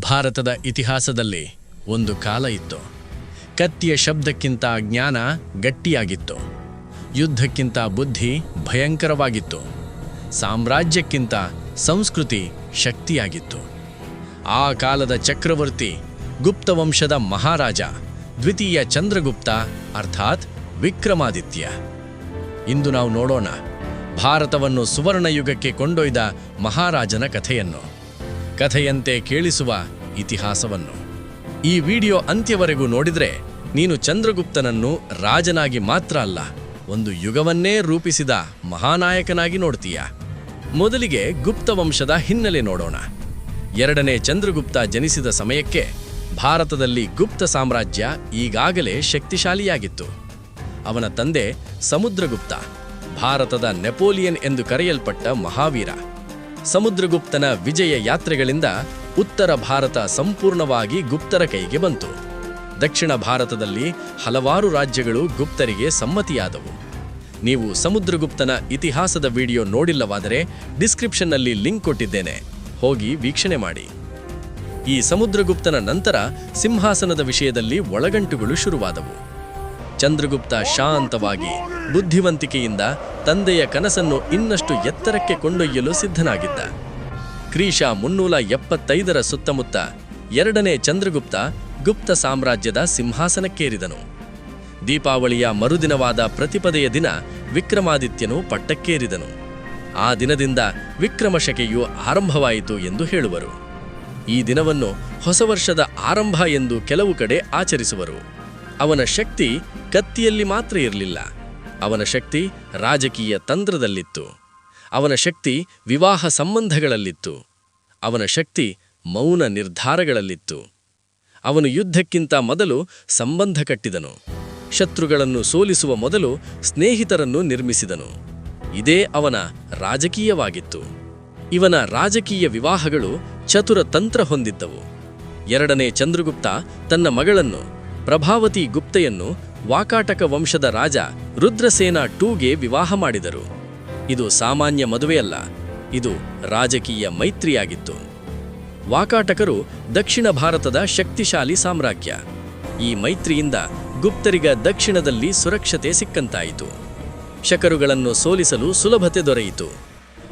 ಭಾರತದ ಇತಿಹಾಸದಲ್ಲಿ ಒಂದು ಕಾಲ ಇತ್ತು. ಕತ್ತಿಯ ಶಬ್ದಕ್ಕಿಂತ ಜ್ಞಾನ ಗಟ್ಟಿಯಾಗಿತ್ತು. ಯುದ್ಧಕ್ಕಿಂತ ಬುದ್ಧಿ ಭಯಂಕರವಾಗಿತ್ತು. ಸಾಮ್ರಾಜ್ಯಕ್ಕಿಂತ ಸಂಸ್ಕೃತಿ ಶಕ್ತಿಯಾಗಿತ್ತು. ಆ ಕಾಲದ ಚಕ್ರವರ್ತಿ ಗುಪ್ತವಂಶದ ಮಹಾರಾಜ ದ್ವಿತೀಯ ಚಂದ್ರಗುಪ್ತ ಅರ್ಥಾತ್ ವಿಕ್ರಮಾದಿತ್ಯ. ಇಂದು ನಾವು ನೋಡೋಣ ಭಾರತವನ್ನು ಸುವರ್ಣಯುಗಕ್ಕೆ ಕೊಂಡೊಯ್ದ ಮಹಾರಾಜನ ಕಥೆಯನ್ನು. ಕಥೆಯಂತೆ ಕೇಳಿಸುವ ಇತಿಹಾಸವನ್ನು. ಈ ವಿಡಿಯೋ ಅಂತ್ಯವರೆಗೂ ನೋಡಿದರೆ ನೀನು ಚಂದ್ರಗುಪ್ತನನ್ನು ರಾಜನಾಗಿ ಮಾತ್ರ ಅಲ್ಲ, ಒಂದು ಯುಗವನ್ನೇ ರೂಪಿಸಿದ ಮಹಾನಾಯಕನಾಗಿ ನೋಡ್ತೀಯ? ಮೊದಲಿಗೆ ಗುಪ್ತ ವಂಶದ ಹಿನ್ನೆಲೆ ನೋಡೋಣ. ಎರಡನೇ ಚಂದ್ರಗುಪ್ತ ಜನಿಸಿದ ಸಮಯಕ್ಕೆ ಭಾರತದಲ್ಲಿ ಗುಪ್ತ ಸಾಮ್ರಾಜ್ಯ ಈಗಾಗಲೇ ಶಕ್ತಿಶಾಲಿಯಾಗಿತ್ತು. ಅವನ ತಂದೆ ಸಮುದ್ರಗುಪ್ತ, ಭಾರತದ ನೆಪೋಲಿಯನ್ ಎಂದು ಕರೆಯಲ್ಪಟ್ಟ ಮಹಾವೀರ. ಸಮುದ್ರಗುಪ್ತನ ವಿಜಯ ಯಾತ್ರೆಗಳಿಂದ ಉತ್ತರ ಭಾರತ ಸಂಪೂರ್ಣವಾಗಿ ಗುಪ್ತರ ಕೈಗೆ ಬಂತು. ದಕ್ಷಿಣ ಭಾರತದಲ್ಲಿ ಹಲವಾರು ರಾಜ್ಯಗಳು ಗುಪ್ತರಿಗೆ ಸಮ್ಮತಿಯಾದವು. ನೀವು ಸಮುದ್ರಗುಪ್ತನ ಇತಿಹಾಸದ ವಿಡಿಯೋ ನೋಡಿಲ್ಲವಾದರೆ ಡಿಸ್ಕ್ರಿಪ್ಷನ್ನಲ್ಲಿ ಲಿಂಕ್ ಕೊಟ್ಟಿದ್ದೇನೆ. ಹೋಗಿ ವೀಕ್ಷಣೆ ಮಾಡಿ. ಈ ಸಮುದ್ರಗುಪ್ತನ ನಂತರ ಸಿಂಹಾಸನದ ವಿಷಯದಲ್ಲಿ ಒಳಗಂಟುಗಳು ಶುರುವಾದವು. ಚಂದ್ರಗುಪ್ತ ಶಾಂತವಾಗಿ ಬುದ್ಧಿವಂತಿಕೆಯಿಂದ ತಂದೆಯ ಕನಸನ್ನು ಇನ್ನಷ್ಟು ಎತ್ತರಕ್ಕೆ ಕೊಂಡೊಯ್ಯಲು ಸಿದ್ಧನಾಗಿದ್ದ. ಕ್ರೀಶ ಮುನ್ನೂರ ಎಪ್ಪತ್ತೈದರ ಸುತ್ತಮುತ್ತ ಎರಡನೇ ಚಂದ್ರಗುಪ್ತ ಗುಪ್ತ ಸಾಮ್ರಾಜ್ಯದ ಸಿಂಹಾಸನಕ್ಕೇರಿದನು. ದೀಪಾವಳಿಯ ಮರುದಿನವಾದ ಪ್ರತಿಪದೆಯ ದಿನ ವಿಕ್ರಮಾದಿತ್ಯನು ಪಟ್ಟಕ್ಕೇರಿದನು. ಆ ದಿನದಿಂದ ವಿಕ್ರಮಶಕೆಯು ಆರಂಭವಾಯಿತು ಎಂದು ಹೇಳುವರು. ಈ ದಿನವನ್ನು ಹೊಸ ವರ್ಷದ ಆರಂಭ ಎಂದು ಕೆಲವು ಕಡೆ ಆಚರಿಸುವರು. ಅವನ ಶಕ್ತಿ ಕತ್ತಿಯಲ್ಲಿ ಮಾತ್ರ ಇರಲಿಲ್ಲ. ಅವನ ಶಕ್ತಿ ರಾಜಕೀಯ ತಂತ್ರದಲ್ಲಿತ್ತು. ಅವನ ಶಕ್ತಿ ವಿವಾಹ ಸಂಬಂಧಗಳಲ್ಲಿತ್ತು. ಅವನ ಶಕ್ತಿ ಮೌನ ನಿರ್ಧಾರಗಳಲ್ಲಿತ್ತು. ಅವನು ಯುದ್ಧಕ್ಕಿಂತ ಮೊದಲು ಸಂಬಂಧ ಕಟ್ಟಿದನು. ಶತ್ರುಗಳನ್ನು ಸೋಲಿಸುವ ಮೊದಲು ಸ್ನೇಹಿತರನ್ನು ನಿರ್ಮಿಸಿದನು. ಇದೇ ಅವನ ರಾಜಕೀಯವಾಗಿತ್ತು. ಇವನ ರಾಜಕೀಯ ವಿವಾಹಗಳು ಚತುರ ತಂತ್ರ ಹೊಂದಿದ್ದವು. ಎರಡನೇ ಚಂದ್ರಗುಪ್ತ ತನ್ನ ಮಗಳನ್ನು ಪ್ರಭಾವತಿ ಗುಪ್ತೆಯನ್ನು ವಾಕಾಟಕ ವಂಶದ ರಾಜ ರುದ್ರಸೇನ ಟೂಗೆ ವಿವಾಹ ಮಾಡಿದರು. ಇದು ಸಾಮಾನ್ಯ ಮದುವೆಯಲ್ಲ, ಇದು ರಾಜಕೀಯ ಮೈತ್ರಿಯಾಗಿತ್ತು. ವಾಕಾಟಕರು ದಕ್ಷಿಣ ಭಾರತದ ಶಕ್ತಿಶಾಲಿ ಸಾಮ್ರಾಜ್ಯ. ಈ ಮೈತ್ರಿಯಿಂದ ಗುಪ್ತರಿಗ ದಕ್ಷಿಣದಲ್ಲಿ ಸುರಕ್ಷತೆ ಸಿಕ್ಕಂತಾಯಿತು. ಶಕರುಗಳನ್ನು ಸೋಲಿಸಲು ಸುಲಭತೆ ದೊರೆಯಿತು.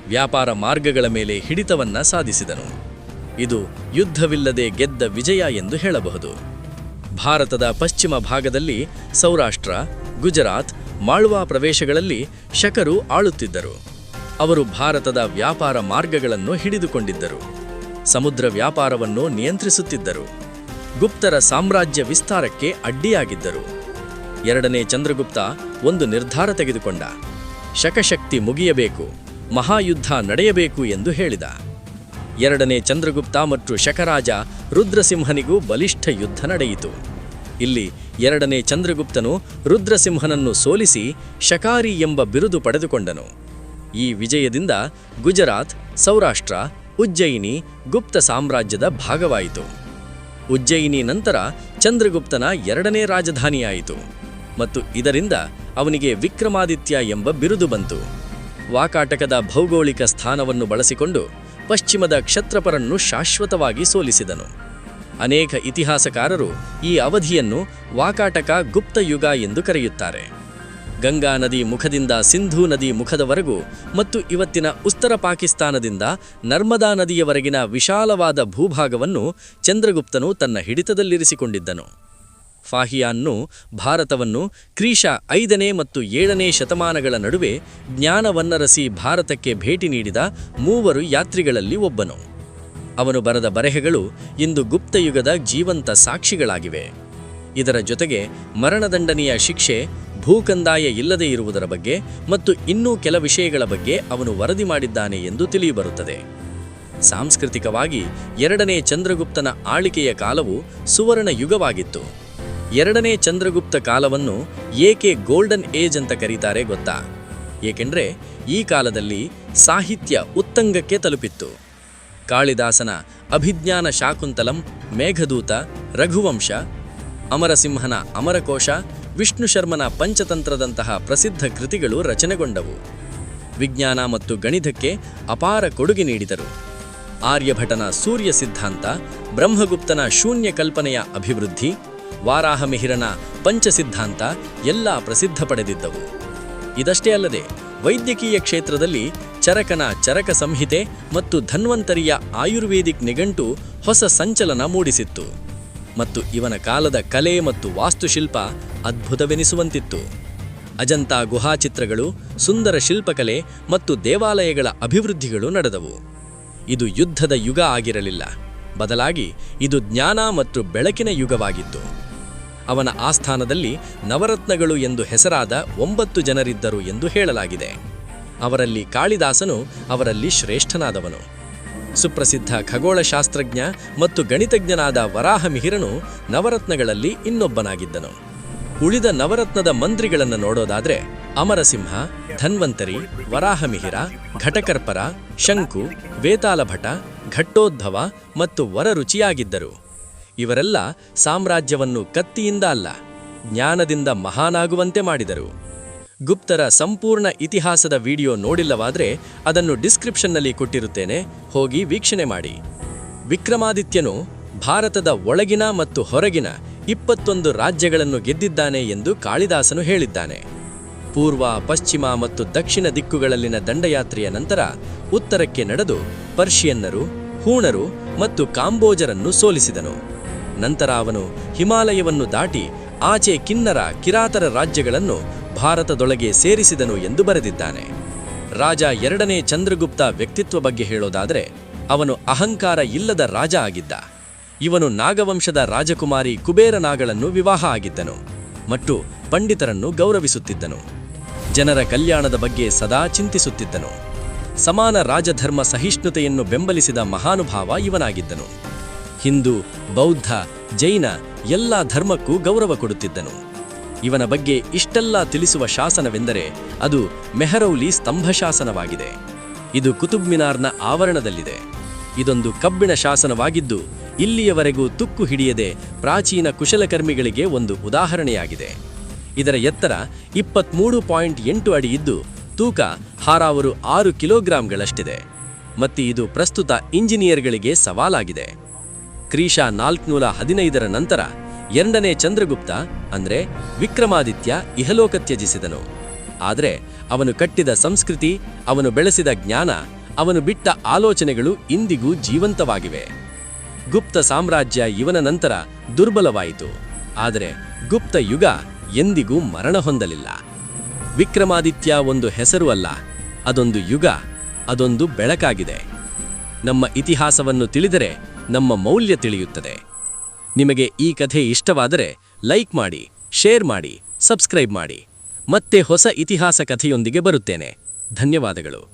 ವ್ಯಾಪಾರ ಮಾರ್ಗಗಳ ಮೇಲೆ ಹಿಡಿತವನ್ನ ಸಾಧಿಸಿದನು. ಇದು ಯುದ್ಧವಿಲ್ಲದೆ ಗೆದ್ದ ವಿಜಯ ಎಂದು ಹೇಳಬಹುದು. ಭಾರತದ ಪಶ್ಚಿಮ ಭಾಗದಲ್ಲಿ ಸೌರಾಷ್ಟ್ರ, ಗುಜರಾತ್, ಮಾಳ್ವಾ ಪ್ರವೇಶಗಳಲ್ಲಿ ಶಕರು ಆಳುತ್ತಿದ್ದರು. ಅವರು ಭಾರತದ ವ್ಯಾಪಾರ ಮಾರ್ಗಗಳನ್ನು ಹಿಡಿದುಕೊಂಡಿದ್ದರು. ಸಮುದ್ರ ವ್ಯಾಪಾರವನ್ನು ನಿಯಂತ್ರಿಸುತ್ತಿದ್ದರು. ಗುಪ್ತರ ಸಾಮ್ರಾಜ್ಯ ವಿಸ್ತಾರಕ್ಕೆ ಅಡ್ಡಿಯಾಗಿದ್ದರು. ಎರಡನೇ ಚಂದ್ರಗುಪ್ತ ಒಂದು ನಿರ್ಧಾರ ತೆಗೆದುಕೊಂಡ. ಶಕಶಕ್ತಿ ಮುಗಿಯಬೇಕು, ಮಹಾಯುದ್ಧ ನಡೆಯಬೇಕು ಎಂದು ಹೇಳಿದ. ಎರಡನೇ ಚಂದ್ರಗುಪ್ತ ಮತ್ತು ಶಕರಾಜ ರುದ್ರಸಿಂಹನಿಗೂ ಬಲಿಷ್ಠ ಯುದ್ಧ ನಡೆಯಿತು. ಇಲ್ಲಿ ಎರಡನೇ ಚಂದ್ರಗುಪ್ತನು ರುದ್ರಸಿಂಹನನ್ನು ಸೋಲಿಸಿ ಶಕಾರಿ ಎಂಬ ಬಿರುದು ಪಡೆದುಕೊಂಡನು. ಈ ವಿಜಯದಿಂದ ಗುಜರಾತ್, ಸೌರಾಷ್ಟ್ರ, ಉಜ್ಜಯಿನಿ, ಗುಪ್ತ ಸಾಮ್ರಾಜ್ಯದ ಭಾಗವಾಯಿತು. ಉಜ್ಜಯಿನಿ ನಂತರ ಚಂದ್ರಗುಪ್ತನ ಎರಡನೇ ರಾಜಧಾನಿಯಾಯಿತು ಮತ್ತು ಇದರಿಂದ ಅವನಿಗೆ ವಿಕ್ರಮಾದಿತ್ಯ ಎಂಬ ಬಿರುದು ಬಂತು. ವಾಕಾಟಕದ ಭೌಗೋಳಿಕ ಸ್ಥಾನವನ್ನು ಬಳಸಿಕೊಂಡು ಪಶ್ಚಿಮದ ಕ್ಷತ್ರಪರನ್ನು ಶಾಶ್ವತವಾಗಿ ಸೋಲಿಸಿದನು. ಅನೇಕ ಇತಿಹಾಸಕಾರರು ಈ ಅವಧಿಯನ್ನು ವಾಕಾಟಕ ಗುಪ್ತ ಯುಗ ಎಂದು ಕರೆಯುತ್ತಾರೆ. ಗಂಗಾ ನದಿ ಮುಖದಿಂದ ಸಿಂಧೂ ನದಿ ಮುಖದವರೆಗೂ ಮತ್ತು ಇವತ್ತಿನ ಉತ್ತರ ಪಾಕಿಸ್ತಾನದಿಂದ ನರ್ಮದಾ ನದಿಯವರೆಗಿನ ವಿಶಾಲವಾದ ಭೂಭಾಗವನ್ನು ಚಂದ್ರಗುಪ್ತನು ತನ್ನ ಹಿಡಿತದಲ್ಲಿರಿಸಿಕೊಂಡಿದ್ದನು. ಫಾಹಿಯಾನ್ನು ಭಾರತವನ್ನು ಕ್ರೀಶ ಐದನೇ ಮತ್ತು ಏಳನೇ ಶತಮಾನಗಳ ನಡುವೆ ಜ್ಞಾನವನ್ನರಸಿ ಭಾರತಕ್ಕೆ ಭೇಟಿ ನೀಡಿದ ಮೂವರು ಯಾತ್ರಿಗಳಲ್ಲಿ ಒಬ್ಬನು. ಅವನು ಬರೆದ ಬರೆಹೆಗಳು ಇಂದು ಗುಪ್ತಯುಗದ ಜೀವಂತ ಸಾಕ್ಷಿಗಳಾಗಿವೆ. ಇದರ ಜೊತೆಗೆ ಮರಣದಂಡನೆಯ ಶಿಕ್ಷೆ, ಭೂಕಂದಾಯ ಇಲ್ಲದೇ ಇರುವುದರ ಬಗ್ಗೆ ಮತ್ತು ಇನ್ನೂ ಕೆಲ ವಿಷಯಗಳ ಬಗ್ಗೆ ಅವನು ವರದಿ ಮಾಡಿದ್ದಾನೆ ಎಂದು ತಿಳಿಯಬರುತ್ತದೆ. ಸಾಂಸ್ಕೃತಿಕವಾಗಿ ಎರಡನೇ ಚಂದ್ರಗುಪ್ತನ ಆಳಿಕೆಯ ಕಾಲವು ಸುವರ್ಣ ಯುಗವಾಗಿತ್ತು ಎರಡನೇ ಚಂದ್ರಗುಪ್ತ ಕಾಲವನ್ನು ಏಕೆ ಗೋಲ್ಡನ್ ಏಜ್ ಅಂತ ಕರೀತಾರೆ ಗೊತ್ತಾ? ಏಕೆಂದರೆ ಈ ಕಾಲದಲ್ಲಿ ಸಾಹಿತ್ಯ ಉತ್ತಂಗಕ್ಕೆ ತಲುಪಿತ್ತು. ಕಾಳಿದಾಸನ ಅಭಿಜ್ಞಾನ ಶಾಕುಂತಲಂ, ಮೇಘದೂತ, ರಘುವಂಶ, ಅಮರಸಿಂಹನ ಅಮರಕೋಶ, ವಿಷ್ಣು ಶರ್ಮನ ಪಂಚತಂತ್ರದಂತಹ ಪ್ರಸಿದ್ಧ ಕೃತಿಗಳು ರಚನೆಗೊಂಡವು. ವಿಜ್ಞಾನ ಮತ್ತು ಗಣಿತಕ್ಕೆ ಅಪಾರ ಕೊಡುಗೆ ನೀಡಿದರು. ಆರ್ಯಭಟನ ಸೂರ್ಯ ಸಿದ್ಧಾಂತ, ಬ್ರಹ್ಮಗುಪ್ತನ ಶೂನ್ಯ ಕಲ್ಪನೆಯ ಅಭಿವೃದ್ಧಿ ವಾರಾಹಮಿಹಿರನ ಪಂಚ ಸಿದ್ಧಾಂತ ಎಲ್ಲ ಪ್ರಸಿದ್ಧ ಪಡೆದಿದ್ದವು. ಇದಷ್ಟೇ ಅಲ್ಲದೆ ವೈದ್ಯಕೀಯ ಕ್ಷೇತ್ರದಲ್ಲಿ ಚರಕನ ಚರಕ ಸಂಹಿತೆ ಮತ್ತು ಧನ್ವಂತರಿಯ ಆಯುರ್ವೇದಿಕ್ ನಿಘಂಟು ಹೊಸ ಸಂಚಲನ ಮೂಡಿಸಿತ್ತು. ಮತ್ತು ಇವನ ಕಾಲದ ಕಲೆ ಮತ್ತು ವಾಸ್ತುಶಿಲ್ಪ ಅದ್ಭುತವೆನಿಸುವಂತಿತ್ತು. ಅಜಂತಾ ಗುಹಾಚಿತ್ರಗಳು ಸುಂದರ ಶಿಲ್ಪಕಲೆ ಮತ್ತು ದೇವಾಲಯಗಳ ಅಭಿವೃದ್ಧಿಗಳು ನಡೆದವು. ಇದು ಯುದ್ಧದ ಯುಗ ಆಗಿರಲಿಲ್ಲ. ಬದಲಾಗಿ ಇದು ಜ್ಞಾನ ಮತ್ತು ಬೆಳಕಿನ ಯುಗವಾಗಿತ್ತು. ಅವನ ಆಸ್ಥಾನದಲ್ಲಿ ನವರತ್ನಗಳು ಎಂದು ಹೆಸರಾದ ಒಂಬತ್ತು ಜನರಿದ್ದರು ಎಂದು ಹೇಳಲಾಗಿದೆ. ಅವರಲ್ಲಿ ಕಾಳಿದಾಸನು ಅವರಲ್ಲಿ ಶ್ರೇಷ್ಠನಾದವನು. ಸುಪ್ರಸಿದ್ಧ ಖಗೋಳಶಾಸ್ತ್ರಜ್ಞ ಮತ್ತು ಗಣಿತಜ್ಞನಾದ ವರಾಹಮಿಹಿರನು ನವರತ್ನಗಳಲ್ಲಿ ಇನ್ನೊಬ್ಬನಾಗಿದ್ದನು. ಉಳಿದ ನವರತ್ನದ ಮಂತ್ರಿಗಳನ್ನು ನೋಡೋದಾದ್ರೆ ಅಮರಸಿಂಹ, ಧನ್ವಂತರಿ, ವರಾಹಮಿಹಿರ, ಘಟಕರ್ಪರ, ಶಂಕು, ವೇತಾಲಭಟ ಘಟ್ಟೋದ್ಭವ ಮತ್ತು ವರರುಚಿಯಾಗಿದ್ದರು. ಇವರೆಲ್ಲ ಸಾಮ್ರಾಜ್ಯವನ್ನು ಕತ್ತಿಯಿಂದ ಅಲ್ಲ, ಜ್ಞಾನದಿಂದ ಮಹಾನಾಗುವಂತೆ ಮಾಡಿದರು. ಗುಪ್ತರ ಸಂಪೂರ್ಣ ಇತಿಹಾಸದ ವಿಡಿಯೋ ನೋಡಿಲ್ಲವಾದರೆ ಅದನ್ನು ಡಿಸ್ಕ್ರಿಪ್ಷನ್ನಲ್ಲಿ ಕೊಟ್ಟಿರುತ್ತೇನೆ, ಹೋಗಿ ವೀಕ್ಷಣೆ ಮಾಡಿ. ವಿಕ್ರಮಾದಿತ್ಯನು ಭಾರತದ ಒಳಗಿನ ಮತ್ತು ಹೊರಗಿನ ಇಪ್ಪತ್ತೊಂದು ರಾಜ್ಯಗಳನ್ನು ಗೆದ್ದಿದ್ದಾನೆ ಎಂದು ಕಾಳಿದಾಸನು ಹೇಳಿದ್ದಾನೆ. ಪೂರ್ವ, ಪಶ್ಚಿಮ ಮತ್ತು ದಕ್ಷಿಣ ದಿಕ್ಕುಗಳಲ್ಲಿನ ದಂಡಯಾತ್ರೆಯ ನಂತರ ಉತ್ತರಕ್ಕೆ ನಡೆದು ಪರ್ಷಿಯನ್ನರು, ಹೂಣರು ಮತ್ತು ಕಾಂಬೋಜರನ್ನು ಸೋಲಿಸಿದನು. ನಂತರ ಅವನು ಹಿಮಾಲಯವನ್ನು ದಾಟಿ ಆಚೆ ಕಿನ್ನರ, ಕಿರಾತರ ರಾಜ್ಯಗಳನ್ನು ಭಾರತದೊಳಗೆ ಸೇರಿಸಿದನು ಎಂದು ಬರೆದಿದ್ದಾನೆ. ರಾಜ ಎರಡನೇ ಚಂದ್ರಗುಪ್ತ ವ್ಯಕ್ತಿತ್ವ ಬಗ್ಗೆ ಹೇಳೋದಾದರೆ, ಅವನು ಅಹಂಕಾರ ಇಲ್ಲದ ರಾಜ ಆಗಿದ್ದ. ಇವನು ನಾಗವಂಶದ ರಾಜಕುಮಾರಿ ಕುಬೇರನಾಗಳನ್ನು ವಿವಾಹ ಆಗಿದ್ದನು ಮತ್ತು ಪಂಡಿತರನ್ನು ಗೌರವಿಸುತ್ತಿದ್ದನು. ಜನರ ಕಲ್ಯಾಣದ ಬಗ್ಗೆ ಸದಾ ಚಿಂತಿಸುತ್ತಿದ್ದನು. ಸಮಾನ ರಾಜಧರ್ಮ ಸಹಿಷ್ಣುತೆಯನ್ನು ಬೆಂಬಲಿಸಿದ ಮಹಾನುಭಾವ ಇವನಾಗಿದ್ದನು. ಹಿಂದೂ, ಬೌದ್ಧ, ಜೈನ ಎಲ್ಲ ಧರ್ಮಕ್ಕೂ ಗೌರವ ಕೊಡುತ್ತಿದ್ದನು. ಇವನ ಬಗ್ಗೆ ಇಷ್ಟೆಲ್ಲ ತಿಳಿಸುವ ಶಾಸನವೆಂದರೆ ಅದು ಮೆಹರೌಲಿ ಸ್ತಂಭಶಾಸನವಾಗಿದೆ ಇದು ಕುತುಬ್ ಮಿನಾರ್ನ ಆವರಣದಲ್ಲಿದೆ. ಇದೊಂದು ಕಬ್ಬಿಣ ಶಾಸನವಾಗಿದ್ದು, ಇಲ್ಲಿಯವರೆಗೂ ತುಕ್ಕು ಹಿಡಿಯದೆ ಪ್ರಾಚೀನ ಕುಶಲಕರ್ಮಿಗಳಿಗೆ ಒಂದು ಉದಾಹರಣೆಯಾಗಿದೆ. ಇದರ ಎತ್ತರ ಇಪ್ಪತ್ಮೂರು ಪಾಯಿಂಟ್ ಎಂಟು ಅಡಿ ಇದ್ದು, ತೂಕ ಹಾರಾವರು ಆರು ಕಿಲೋಗ್ರಾಂಗಳಷ್ಟಿದೆ. ಮತ್ತು ಇದು ಪ್ರಸ್ತುತ ಇಂಜಿನಿಯರ್ಗಳಿಗೆ ಸವಾಲಾಗಿದೆ. ಕ್ರೀಶ ನಾಲ್ಕುನೂರ ಹದಿನೈದರ ನಂತರ ಎರಡನೇ ಚಂದ್ರಗುಪ್ತ, ಅಂದ್ರೆ ವಿಕ್ರಮಾದಿತ್ಯ, ಇಹಲೋಕ ತ್ಯಜಿಸಿದನು. ಆದರೆ ಅವನು ಕಟ್ಟಿದ ಸಂಸ್ಕೃತಿ, ಅವನು ಬೆಳೆಸಿದ ಜ್ಞಾನ, ಅವನು ಬಿಟ್ಟ ಆಲೋಚನೆಗಳು ಇಂದಿಗೂ ಜೀವಂತವಾಗಿವೆ. ಗುಪ್ತ ಸಾಮ್ರಾಜ್ಯ ಇವನ ನಂತರ ದುರ್ಬಲವಾಯಿತು. ಆದರೆ ಗುಪ್ತ ಯುಗ ಎಂದಿಗೂ ಮರಣ ಹೊಂದಲಿಲ್ಲ. ವಿಕ್ರಮಾದಿತ್ಯ ಒಂದು ಹೆಸರು ಅಲ್ಲ, ಅದೊಂದು ಯುಗ, ಅದೊಂದು ಬೆಳಕಾಗಿದೆ. ನಮ್ಮ ಇತಿಹಾಸವನ್ನು ತಿಳಿದರೆ ನಮ್ಮ ಮೌಲ್ಯ ತಿಳಿಯುತ್ತದೆ. ನಿಮಗೆ ಈ ಕಥೆ ಇಷ್ಟವಾದರೆ ಲೈಕ್ ಮಾಡಿ, ಶೇರ್ ಮಾಡಿ, ಸಬ್ಸ್ಕ್ರೈಬ್ ಮಾಡಿ. ಮತ್ತೆ ಹೊಸ ಇತಿಹಾಸ ಕಥೆಯೊಂದಿಗೆ ಬರುತ್ತೇನೆ. ಧನ್ಯವಾದಗಳು.